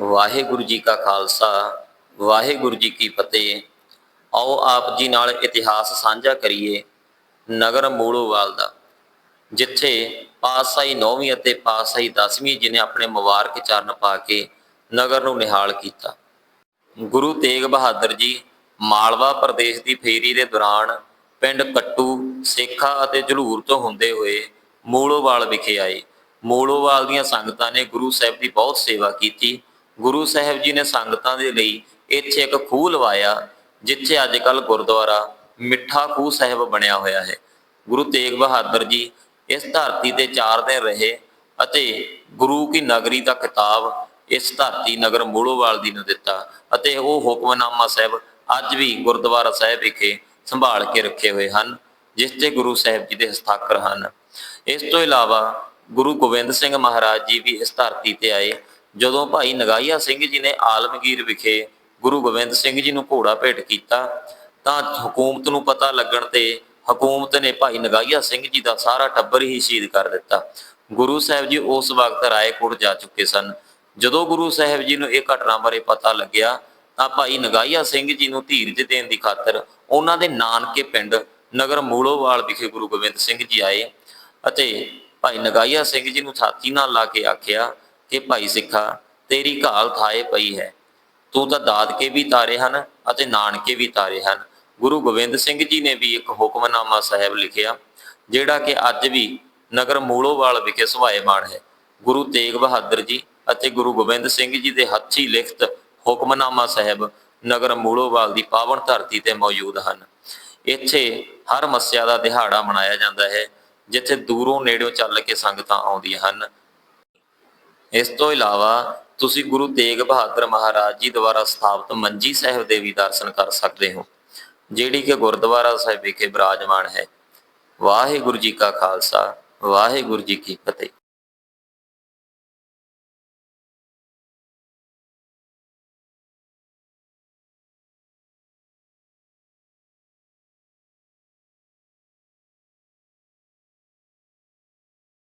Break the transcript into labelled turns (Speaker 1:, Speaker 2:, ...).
Speaker 1: ਵਾਹਿਗੁਰੂ ਜੀ ਕਾ ਖਾਲਸਾ, ਵਾਹਿਗੁਰੂ ਜੀ ਕੀ ਫਤਿਹ। ਆਓ ਆਪ ਜੀ ਨਾਲ ਇਤਿਹਾਸ ਸਾਂਝਾ ਕਰੀਏ ਨਗਰ ਮੂਲੋਵਾਲ ਦਾ, ਜਿੱਥੇ ਪਾਤਸ਼ਾਹੀ 9ਵੀਂ ਅਤੇ ਪਾਤਸ਼ਾਹੀ 10ਵੀਂ ਜੀ ਨੇ ਆਪਣੇ ਮੁਬਾਰਕ ਚਰਨ ਪਾ ਕੇ ਨਗਰ ਨੂੰ ਨਿਹਾਲ ਕੀਤਾ। ਗੁਰੂ ਤੇਗ ਬਹਾਦਰ ਜੀ ਮਾਲਵਾ ਪ੍ਰਦੇਸ਼ ਦੀ ਫੇਰੀ ਦੇ ਦੌਰਾਨ ਪਿੰਡ ਕੱਟੂ, ਸੇਖਾ ਅਤੇ ਜਲੂਰ ਤੋਂ ਹੁੰਦੇ ਹੋਏ ਮੂਲੋਵਾਲ ਵਿਖੇ ਆਏ। ਮੂਲੋਵਾਲ ਦੀਆਂ ਸੰਗਤਾਂ ਨੇ ਗੁਰੂ ਸਾਹਿਬ ਦੀ ਬਹੁਤ ਸੇਵਾ ਕੀਤੀ ਗੁਰੂ ਸਾਹਿਬ ਜੀ ਨੇ ਸੰਗਤਾਂ ਦੇ ਲਈ ਇੱਥੇ ਇੱਕ ਖੂਹ ਲਵਾਇਆ, ਜਿੱਥੇ ਅੱਜ ਕੱਲ ਗੁਰਦੁਆਰਾ ਮਿੱਠਾ ਖੂਹ ਸਾਹਿਬ ਬਣਿਆ ਹੋਇਆ ਹੈ। ਗੁਰੂ ਤੇਗ ਬਹਾਦਰ ਜੀ ਇਸ ਧਰਤੀ ਤੇ 4 ਦਿਨ ਰਹੇ ਅਤੇ ਗੁਰੂ ਕੀ ਨਗਰੀ ਦਾ ਖਿਤਾਬ ਇਸ ਧਰਤੀ ਨਗਰ ਮੂਲੋਵਾਲ ਦੀ ਨੂੰ ਦਿੱਤਾ ਅਤੇ ਉਹ ਹੁਕਮਨਾਮਾ ਸਾਹਿਬ ਅੱਜ ਵੀ ਗੁਰਦੁਆਰਾ ਸਾਹਿਬ ਵਿਖੇ ਸੰਭਾਲ ਕੇ ਰੱਖੇ ਹੋਏ ਹਨ, ਜਿਸ ਤੇ ਗੁਰੂ ਸਾਹਿਬ ਜੀ ਦੇ ਹਸਤਾਖਰ ਹਨ। ਇਸ ਤੋਂ ਇਲਾਵਾ ਗੁਰੂ ਗੋਬਿੰਦ ਸਿੰਘ ਮਹਾਰਾਜ ਜੀ ਵੀ ਇਸ ਧਰਤੀ ਤੇ ਆਏ ਜਦੋਂ ਭਾਈ ਨਗਾਈਆ ਸਿੰਘ ਜੀ ਨੇ ਆਲਮਗੀਰ ਵਿਖੇ ਗੁਰੂ ਗੋਬਿੰਦ ਸਿੰਘ ਜੀ ਨੂੰ ਘੋੜਾ ਭੇਟ ਕੀਤਾ, ਤਾਂ ਹਕੂਮਤ ਨੂੰ ਪਤਾ ਲੱਗਣ ਤੇ ਹਕੂਮਤ ਨੇ ਭਾਈ ਨਗਾਈਆ ਸਿੰਘ ਜੀ ਦਾ ਸਾਰਾ ਟੱਬਰ ਹੀ ਸ਼ਹੀਦ ਕਰ ਦਿੱਤਾ। ਗੁਰੂ ਸਾਹਿਬ ਜੀ ਉਸ ਵਕਤ ਰਾਏਕੋਟ ਜਾ ਚੁੱਕੇ ਸਨ। ਜਦੋਂ ਗੁਰੂ ਸਾਹਿਬ ਜੀ ਨੂੰ ਇਹ ਘਟਨਾ ਬਾਰੇ ਪਤਾ ਲੱਗਿਆ, ਤਾਂ ਭਾਈ ਨਗਾਈਆ ਸਿੰਘ ਜੀ ਨੂੰ ਧੀਰਜ ਦੇਣ ਦੀ ਖਾਤਰ ਉਹਨਾਂ ਦੇ ਨਾਨਕੇ ਪਿੰਡ ਨਗਰ ਮੂਲੋਵਾਲ ਵਿਖੇ ਗੁਰੂ ਗੋਬਿੰਦ ਸਿੰਘ ਜੀ ਆਏ ਅਤੇ ਭਾਈ ਨਗਾਈਆ ਸਿੰਘ ਜੀ ਨੂੰ ਛਾਤੀ ਨਾਲ ਲਾ ਕੇ ਆਖਿਆ ਕਿ ਭਾਈ ਸਿੱਖਾ, ਤੇਰੀ ਘਾਲ ਥਾਏ ਪਈ ਹੈ। ਤੂੰ ਤਾਂ ਦਾਦਕੇ ਵੀ ਤਾਰੇ ਹਨ ਅਤੇ ਨਾਨਕੇ ਵੀ ਤਾਰੇ ਹਨ। ਗੁਰੂ ਗੋਬਿੰਦ ਸਿੰਘ ਜੀ ਨੇ ਵੀ ਇੱਕ ਹੁਕਮਨਾਮਾ ਸਾਹਿਬ ਲਿਖਿਆ, ਜਿਹੜਾ ਕਿ ਅੱਜ ਵੀ ਨਗਰ ਮੂਲੋਵਾਲ ਵਿਖੇ ਸੁਭਾਏਮਾਨ ਹੈ। ਗੁਰੂ ਤੇਗ ਬਹਾਦਰ ਜੀ ਅਤੇ ਗੁਰੂ ਗੋਬਿੰਦ ਸਿੰਘ ਜੀ ਦੇ ਹੱਥੀ ਲਿਖਤ ਹੁਕਮਨਾਮਾ ਸਾਹਿਬ ਨਗਰ ਮੂਲੋਵਾਲ ਦੀ ਪਾਵਨ ਧਰਤੀ ਤੇ ਮੌਜੂਦ ਹਨ। ਇੱਥੇ ਹਰ ਮੱਸਿਆ ਦਾ ਦਿਹਾੜਾ ਮਨਾਇਆ ਜਾਂਦਾ ਹੈ, ਜਿੱਥੇ ਦੂਰੋਂ ਨੇੜਿਓਂ ਚੱਲ ਕੇ ਸੰਗਤਾਂ ਆਉਂਦੀਆਂ ਹਨ। ਇਸ ਤੋਂ ਇਲਾਵਾ ਤੁਸੀਂ ਗੁਰੂ ਤੇਗ ਬਹਾਦਰ ਮਹਾਰਾਜ ਜੀ ਦੁਆਰਾ ਸਥਾਪਿਤ ਮੰਜੀ ਸਾਹਿਬ ਦੇ ਵੀ ਦਰਸ਼ਨ ਕਰ ਸਕਦੇ ਹੋ, ਜਿਹੜੀ ਕਿ ਗੁਰਦੁਆਰਾ ਸਾਹਿਬ ਵਿਖੇ ਬਿਰਾਜਮਾਨ ਹੈ। ਵਾਹਿਗੁਰੂ ਜੀ ਕਾ ਖਾਲਸਾ, ਵਾਹਿਗੁਰੂ ਜੀ ਕੀ ਫਤਿਹ।